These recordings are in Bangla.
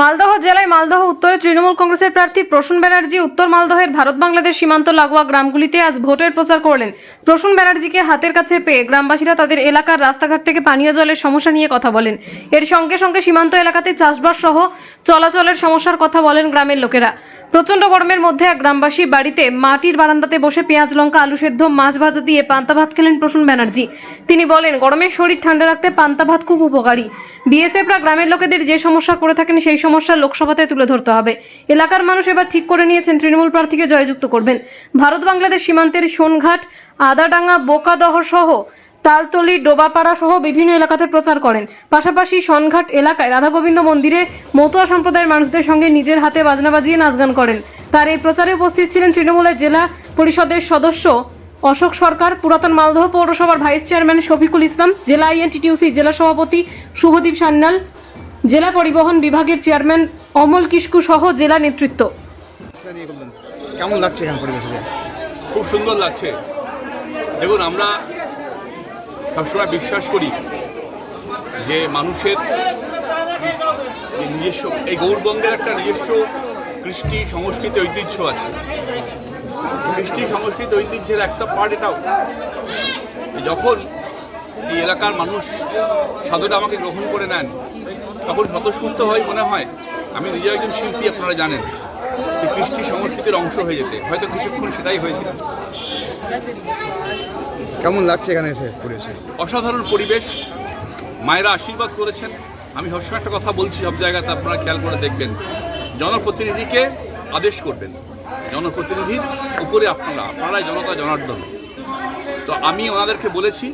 মালদহ জেলায় মালদহ উত্তরে তৃণমূল কংগ্রেসের প্রার্থী প্রসূন ব্যানার্জি, উত্তর মালদহের ভারত বাংলাদেশ সীমান্ত লাগোয়া গ্রামগুলিতে আজ ভোটের প্রচার করলেন। প্রসূন ব্যানার্জিকে হাতের কাছে পেয়ে গ্রামবাসীরা তাদের এলাকার রাস্তাঘাট থেকে পানীয় জলের সমস্যা নিয়ে কথা বলেন। এর সঙ্গে সঙ্গে সীমান্ত এলাকাতে চাষবাস সহ চলাচলের সমস্যার কথা বলেন গ্রামের লোকেরা। প্রচণ্ড গরমের মধ্যে এক গ্রামবাসী বাড়িতে মাটির বারান্দাতে বসে পেঁয়াজ, লঙ্কা, আলু সেদ্ধ, মাছ ভাজা দিয়ে পান্তা ভাত খেলেন প্রসূন ব্যানার্জি। তিনি বলেন গরমের শরীর ঠান্ডা রাখতে পান্তা ভাত খুব উপকারী। বিএসএফরা গ্রামের লোকেদের যে সমস্যা করে থাকেন সেই সমস্যা লোকসভাতে তুলে ধরতে হবে। এলাকার মানুষ এবার ঠিক করে নিয়েছেন, তৃণমূল প্রার্থীকে জয়যুক্ত করবেন। ভারত বাংলাদেশ সীমান্তের সোনঘাট, আদাডাঙ্গা, বোকাদহ সহ তালতলি, ডোবাপাড়া সহ বিভিন্ন এলাকাতে প্রচার করেন। পাশাপাশি সনঘাট এলাকায় রাধা গোবিন্দ মন্দিরে মতুয়া সম্প্রদায়ের মানুষদের সঙ্গে নিজের হাতে বাজনা বাজিয়ে নাচ গান করেন। তার এই প্রচারে উপস্থিত ছিলেন তৃণমূলের জেলা পরিষদের সদস্য অশোক সরকার, পুরাতন মালদহ পৌরসভার ভাইস চেয়ারম্যান শফিকুল ইসলাম, জেলা আইএনটিটিউসি জেলা সভাপতি শুভদীপ সান্যাল জেলা পরিবহন বিভাগের চেয়ারম্যান অমল কিস্কু সহ জেলা নেতৃত্ব। কেমন লাগছে এখানে পরিবেশে খুব সুন্দর লাগছে। দেখুন আমরা সবসময় বিশ্বাস করি যে মানুষের নিজস্ব এই গৌরবঙ্গের একটা নিজস্ব কৃষ্টি সংস্কৃতি ঐতিহ্য আছে। কৃষ্টি সংস্কৃতি ঐতিহ্যের একটা পার্ট এটাও। যখন এই এলাকার মানুষ সাধুটা আমাকে গ্রহণ করে নেন তখন স্বতঃস্ফূর্ত হয় মনে হয়। আমি নিজে একজন শিল্পী আপনারা জানেন। কৃষ্টি সংস্কৃতির অংশ হয়ে যেতে। হয়তো কিছুক্ষণ সেটাই হয়েছিল। কেমন লাগছে এখানে এসে পরিবেশে অসাধারণ পরিবেশ। মায়েরা আশীর্বাদ করেছেন। আমি সবসময় একটা কথা বলছি সব জায়গাতে আপনারা খেয়াল করে দেখবেন। জনপ্রতিনিধিকে আদেশ করবেন। জনপ্রতিনিধির উপরে আপনারা আপনারাই জনতা জনার্দন। তো আমি ওনাদেরকে বলেছি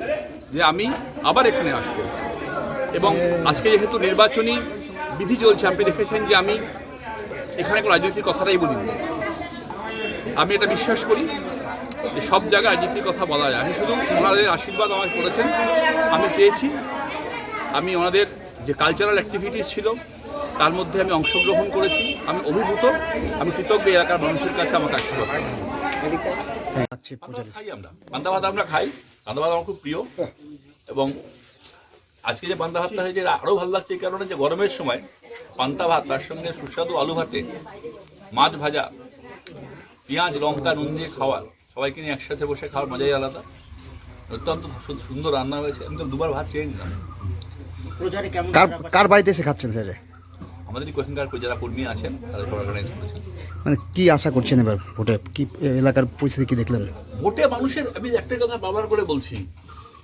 যে আমি আবার এখানে আসব। এবং আজকে যেহেতু নির্বাচনী বিধি চলছে আপনি দেখেছেন যে আমি এখানে কোনো রাজনীতির কথাটাই বলিনি। আমি এটা বিশ্বাস করি যে সব জায়গায় রাজনীতির কথা বলা যায়। আমি শুধু ওনাদের আশীর্বাদ আমাকে করেছেন। আমি চেয়েছি আমি ওনাদের যে কালচারাল অ্যাক্টিভিটিস ছিল তার মধ্যে আমি অংশগ্রহণ করেছি। আমি অভিভূত আমি কৃতজ্ঞ এলাকার মানুষের কাছে আমাকে আশীর্বাদ ভাত খাই আমরা। ভাত আমরা খাই। ভাত আমার খুব প্রিয়। এবং আজকে যে পান্তা ভাতটা হয়েছে আরও ভালো লাগছে এই কারণে যে গরমের সময় পান্তা ভাত তার সঙ্গে সুস্বাদু আলু ভাতে মাছ ভাজা পেঁয়াজ লঙ্কা নুন দিয়ে খাওয়ার সবাইকে নিয়ে একসাথে বসে খাওয়ার মজাই আলাদা। অত্যন্ত সুন্দর রান্না হয়েছে। আমি তো দুবার ভাত চেয়ে নিলাম। কার কার বাড়িতে এসে খাচ্ছেন স্যার? আমাদের এখানকার যারা কর্মী আছেন তাদের অর্গানাইজ করেছেন মানে কি আশা করছেন এবার ভোটে? কি এলাকার পরিস্থিতি কি দেখলেন? ভোটে মানুষের আমি একটা কথা বারবার করে বলছি।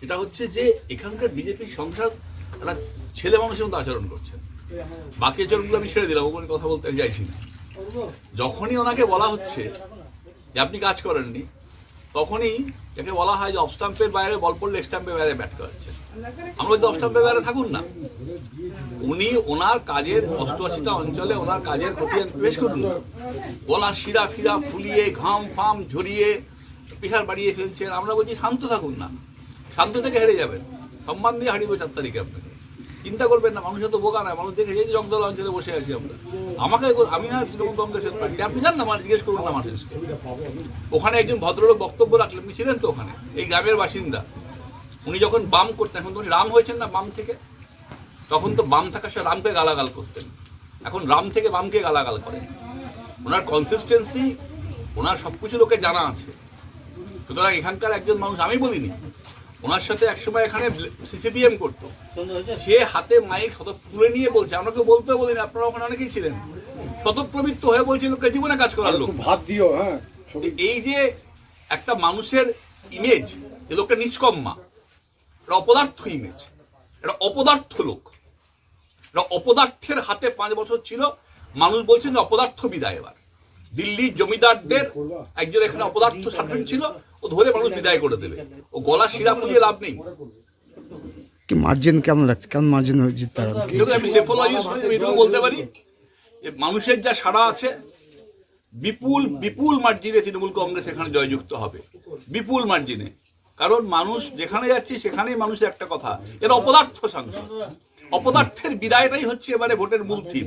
এটা হচ্ছে যে এখানকার বিজেপির সংসদ একটা ছেলে মানুষের মতো আচরণ করছে বাকি আচরণগুলো আমি ছেড়ে দিলাম ওপরে কথা বলতে চাইছি না। যখনই ওনাকে বলা হচ্ছে যে আপনি কাজ করেননি, তখনই যাকে বলা হয় যে অফ স্টাম্পের বাইরে বল পড়লে স্টাম্পের বাইরে ব্যাট করাচ্ছে। আমরা যদি অফ স্টাম্পের বাইরে থাকুন না, উনি ওনার কাজের অষ্টআশিটা অঞ্চলে ওনার কাজের খতিয়ান পেশ করুন। গলা শিরা ফিরা ফুলিয়ে, ঘাম ফাম ঝরিয়ে পিসার বাড়িয়ে ফেলছেন। আমরা বলছি শান্ত থাকুন না। শান্ত থেকে হেরে যাবেন। সম্মান দিয়ে হারিয়ে চার তারিখে আপনাকে। চিন্তা করবেন না, মানুষের তো বোকা নয়, মানুষ দেখে যে জগদল অঞ্চলে বসে আছি আমরা। আমাকে আমি না তৃণমূল কংগ্রেসের পার্টি আপনি জান না আমার জিজ্ঞেস করুন না মানুষকে। ওখানে একজন ভদ্রলোক বক্তব্য রাখলেন আপনি ছিলেন তো ওখানে, এই গ্রামের বাসিন্দা। উনি যখন বাম করতেন, এখন তো উনি রাম হয়েছেন না বাম থেকে? তখন তো বাম থাকা সে রামকে গালাগাল করতেন। এখন রাম থেকে বামকে গালাগাল করেন। ওনার কনসিস্টেন্সি ওনার সব কিছু লোকের জানা আছে। সুতরাং এখানকার একজন মানুষ, আমি বলিনি ওনার সাথে একসময় এখানে সিসিপিএম করতো। সে হাতে মাইক শত তুলে নিয়ে বলছে। আমরা কেউ বলতেও বলিনি আপনারা ওখানে অনেকেই ছিলেন। শতপ্রবৃত্ত হয়ে বলছে লোককে জীবনে কাজ করার লোক। ভাত দিও হ্যাঁ এই যে একটা মানুষের ইমেজ যে লোকটা নিষ্কম্মা। এটা অপদার্থ ইমেজ এটা অপদার্থ লোক। এটা অপদার্থের হাতে পাঁচ বছর ছিল। মানুষ বলছেন যে অপদার্থ বিদায় এবার। দিল্লির জমিদারদের একজন এখানে অপদার্থ সার্ভেন্ট ছিল ও ধরে মানুষ বিদায় করে দেবে। ও গলা শিরা পুলিয়ে লাভ নেই। কি মার্জিন কেমন লাগছে কেমন মার্জিন আমি সেফোলজিস্ট আমি এটুকু বলতে পারি যে মানুষের যা সাড়া আছে বিপুল বিপুল মার্জিনে তৃণমূল কংগ্রেস এখানে জয়যুক্ত হবে। বিপুল মার্জিনে কারণ মানুষ যেখানে যাচ্ছে সেখানেই মানুষের একটা কথা। এটা অপদার্থ সাংসদ। অপদার্থের বিদায়টাই হচ্ছে এবারে ভোটের মূল থিম।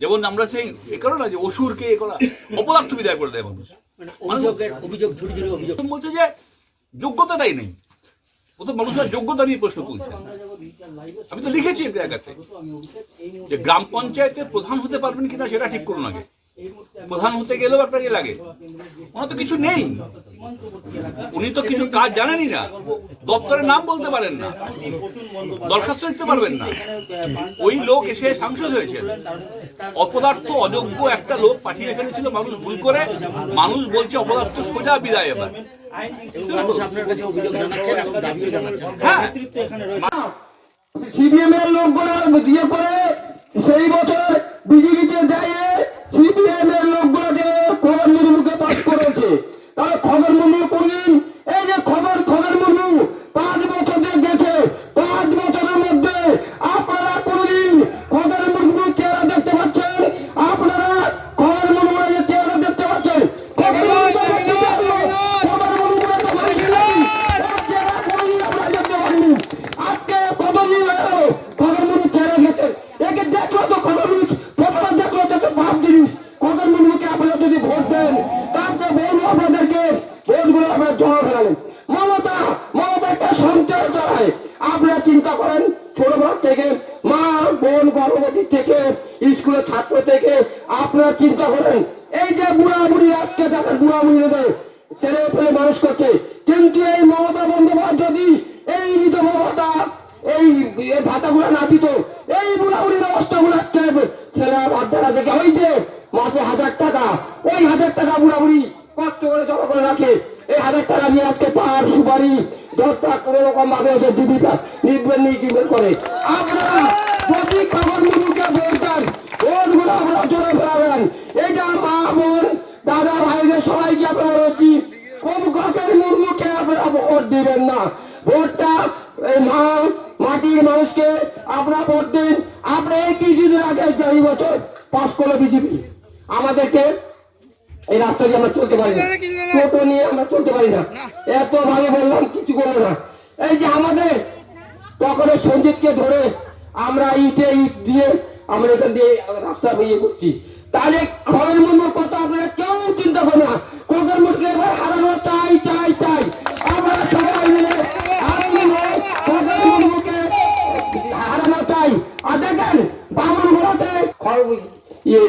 যেমন আমরা সেই এ করো না যে অসুরকে এ করা অপদার্থ বিদায় করে দেয় মানুষ অভিযোগ ঝুড়ি ঝুড়ি অভিযোগ। বলছে যে যোগ্যতাটাই নেই। ও তো মানুষের যোগ্যতা নিয়ে প্রশ্ন তুলছে। আমি তো লিখেছি এক জায়গাতে যে গ্রাম পঞ্চায়েতের প্রধান হতে পারবেন কিনা সেটা ঠিক করুন আগে। প্রধান হতে গেলেও একটা ইয়ে লাগে। ওনার তো কিছু নেই। উনি তো কিছু কাজ জানেনই না। দপ্তরের নাম বলতে পারেন না। দরখাস্ত দিতে পারবেন না। ওই লোক এসে সাংসদ হয়েছেন। অপদার্থ অযোগ্য একটা লোক পাঠিয়ে ফেলেছিল মানুষ ভুল করে। মানুষ বলছে অপদার্থ সোজা বিদায় এবার। মানুষ আপনার কাছে অভিযোগ জানাচ্ছেন এবং দাবিও জানাচ্ছেন। হ্যাঁ। এর লোকগুলো দিয়ে করে সেই বছর বিজেপিতে যায় সিপিএম এর লোকগুলো যে খবর মুর্মুকে পাস করেছে তাহলে খবর মুর্মু কোনদিন এই যে খবর খবর মুর্মু পাঁচ বছর যে গেছে পাঁচ বছরের মধ্যে আপনারা কোনদিন খবর মুর্মু চেহারা দেখতে পাচ্ছেন আপনারা খবর মুর্মু যে চেহারা দেখতে পাচ্ছেন খবর মুর্মু তো দেখতে পাচ্ছেন। খবর মুর্মু তো বলেছিলেন, তার চেহারা কোনদিন আমরা দেখতে পাইনি। আজকে কতদিন হলো খগরমুনি চেহারা গেছে একে দেখল তো খগরমুনি ফটোটা দেখল তো একটা ভাব জিনিস খগরমুনিকে আপনারা যদি ভোট দেন তারপরে বলব আপনাদেরকে ভোটগুলো আপনারা জমা ফেলালেন মমতা মমতা একটা সঞ্চয় চালায় আপনারা চিন্তা করেন ছোটবেলা থেকে, মা, বোন, গর্ভবতী থেকে, স্কুলের ছাত্র থেকে আপনারা চিন্তা করেন, এই যে বুড়া বুড়ি আজকে দেখেন বুড়া বুড়িদের ছেলে পেলে মানুষ করছে, কিন্তু এই মমতা বন্দ্যোপাধ্যায় যদি এই বিধবা ভাতা এই ভাতাগুলো না দিত, এই বুড়াবুড়ির অবস্থাগুলো আজকে ছেলে বাচ্চারা দেখে ওই যে দশটা কোনো রকম ভাবে ওদের জীবিকা নির্বেন নির্বিবের করে। আপনারা যদি খবর মুখে বলতেন ওরগুলো আপনারা জোরে ফেলাবেন। এটা মা বোন, দাদা ভাইদের সবাইকে গাছের মুর্মুকে আপনারা ভোট দিবেন না। ভোটটা মা, মাটির মানুষকে আপনারা ভোট দিন। আমরা এই কিছুদিন আগে এই বছর পাস করল বিজেপি। আমাদেরকে এই রাস্তা দিয়ে আমরা চলতে পারি না। টোটো নিয়ে আমরা চলতে পারি না। এত ভাবে বললাম কিছু করল না। এই যে আমাদের ওই সঞ্জিতকে ধরে আমরা ইটে ইট দিয়ে আমরা এখান দিয়ে রাস্তা ইয়ে করছি। তাহলে খগের মুর্মুর কথা আপনারা কেউ চিন্তা করো না। খগের মুর্মুকে এবার হারানো চাই চাই চাই। আমরা সবাই মিলে হাত খগের মুর্মুকে হারানো চাই। আর দেখেন বামন ঘোড়াতে ইয়ে